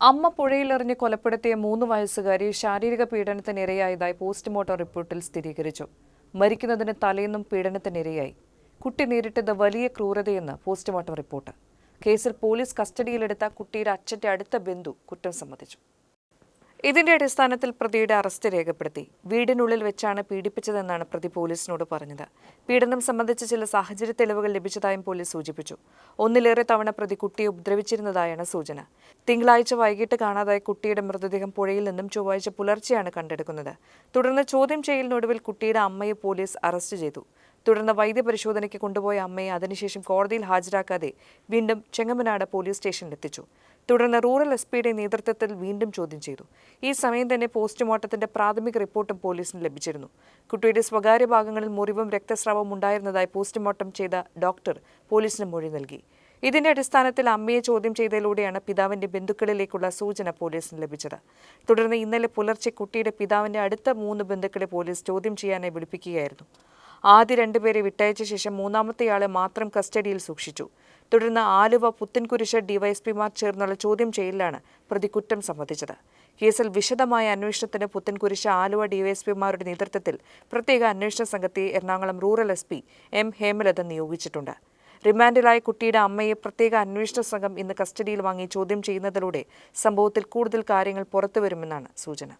അമ്മ പുഴയിലെറിഞ്ഞ് കൊലപ്പെടുത്തിയ മൂന്ന് വയസ്സുകാരി ശാരീരിക പീഡനത്തിനിരയായതായി പോസ്റ്റ്മോർട്ടം റിപ്പോർട്ടിൽ സ്ഥിരീകരിച്ചു. മരിക്കുന്നതിന് തലേന്നും പീഡനത്തിനിരയായി. കുട്ടി നേരിട്ടത് വലിയ ക്രൂരതയെന്ന് പോസ്റ്റ്മോർട്ടം റിപ്പോർട്ട്. കേസിൽ പോലീസ് കസ്റ്റഡിയിലെടുത്ത കുട്ടിയുടെ അച്ഛന്റെ അടുത്ത ബന്ധു കുറ്റം സമ്മതിച്ചു. ഇതിന്റെ അടിസ്ഥാനത്തിൽ പ്രതിയുടെ അറസ്റ്റ് രേഖപ്പെടുത്തി. വീടിനുള്ളിൽ വെച്ചാണ് പീഡിപ്പിച്ചതെന്നാണ് പ്രതി പോലീസിനോട് പറഞ്ഞത്. പീഡനം സംബന്ധിച്ച് ചില സാഹചര്യ തെളിവുകൾ ലഭിച്ചതായും പോലീസ് സൂചിപ്പിച്ചു. ഒന്നിലേറെ തവണ പ്രതി കുട്ടിയെ ഉപദ്രവിച്ചിരുന്നതായാണ് സൂചന. തിങ്കളാഴ്ച വൈകിട്ട് കാണാതായ കുട്ടിയുടെ മൃതദേഹം പുഴയിൽ നിന്നും ചൊവ്വാഴ്ച പുലർച്ചെയാണ് കണ്ടെടുക്കുന്നത്. തുടർന്ന് ചോദ്യം ചെയ്യലിനൊടുവിൽ കുട്ടിയുടെ അമ്മയെ പോലീസ് അറസ്റ്റ് ചെയ്തു. തുടർന്ന് വൈദ്യപരിശോധനയ്ക്ക് കൊണ്ടുപോയ അമ്മയെ അതിനുശേഷം കോടതിയിൽ ഹാജരാക്കാതെ വീണ്ടും ചെങ്ങമനാട് പോലീസ് സ്റ്റേഷനിലെത്തിച്ചു. തുടർന്ന് റൂറൽ എസ് പിയുടെ നേതൃത്വത്തിൽ വീണ്ടും ചോദ്യം ചെയ്തു. ഈ സമയം തന്നെ പോസ്റ്റ്മോർട്ടത്തിന്റെ പ്രാഥമിക റിപ്പോർട്ടും പോലീസിന് ലഭിച്ചിരുന്നു. കുട്ടിയുടെ സ്വകാര്യ ഭാഗങ്ങളിൽ മുറിവും രക്തസ്രാവവും ഉണ്ടായിരുന്നതായി പോസ്റ്റ്മോർട്ടം ചെയ്ത ഡോക്ടർ പോലീസിന് മൊഴി നൽകി. ഇതിന്റെ അടിസ്ഥാനത്തിൽ അമ്മയെ ചോദ്യം ചെയ്തതിലൂടെയാണ് പിതാവിന്റെ ബന്ധുക്കളിലേക്കുള്ള സൂചന പോലീസിന് ലഭിച്ചത്. തുടർന്ന് ഇന്നലെ പുലർച്ചെ കുട്ടിയുടെ പിതാവിന്റെ അടുത്ത മൂന്ന് ബന്ധുക്കളെ പോലീസ് ചോദ്യം ചെയ്യാനായി വിളിപ്പിക്കുകയായിരുന്നു. ആദ്യ രണ്ടുപേരെ വിട്ടയച്ച ശേഷം മൂന്നാമത്തെയാളെ മാത്രം കസ്റ്റഡിയിൽ സൂക്ഷിച്ചു. തുടർന്ന് ആലുവ പുത്തൻകുരിശ് ഡിവൈഎസ്പിമാർ ചേർന്നുള്ള ചോദ്യം ചെയ്യലിലാണ് പ്രതി കുറ്റം സമ്മതിച്ചത്. കേസിൽ വിശദമായ അന്വേഷണത്തിന് പുത്തൻകുരിശ് ആലുവ ഡിവൈഎസ്പിമാരുടെ നേതൃത്വത്തിൽ പ്രത്യേക അന്വേഷണ സംഘത്തെ Ernakulam rural S P M Hemalatha നിയോഗിച്ചിട്ടുണ്ട്. റിമാൻഡിലായ കുട്ടിയുടെ അമ്മയെ പ്രത്യേക അന്വേഷണ സംഘം ഇന്ന് കസ്റ്റഡിയിൽ വാങ്ങി ചോദ്യം ചെയ്യുന്നതിലൂടെ സംഭവത്തിൽ കൂടുതൽ കാര്യങ്ങൾ പുറത്തുവരുമെന്നാണ് സൂചന.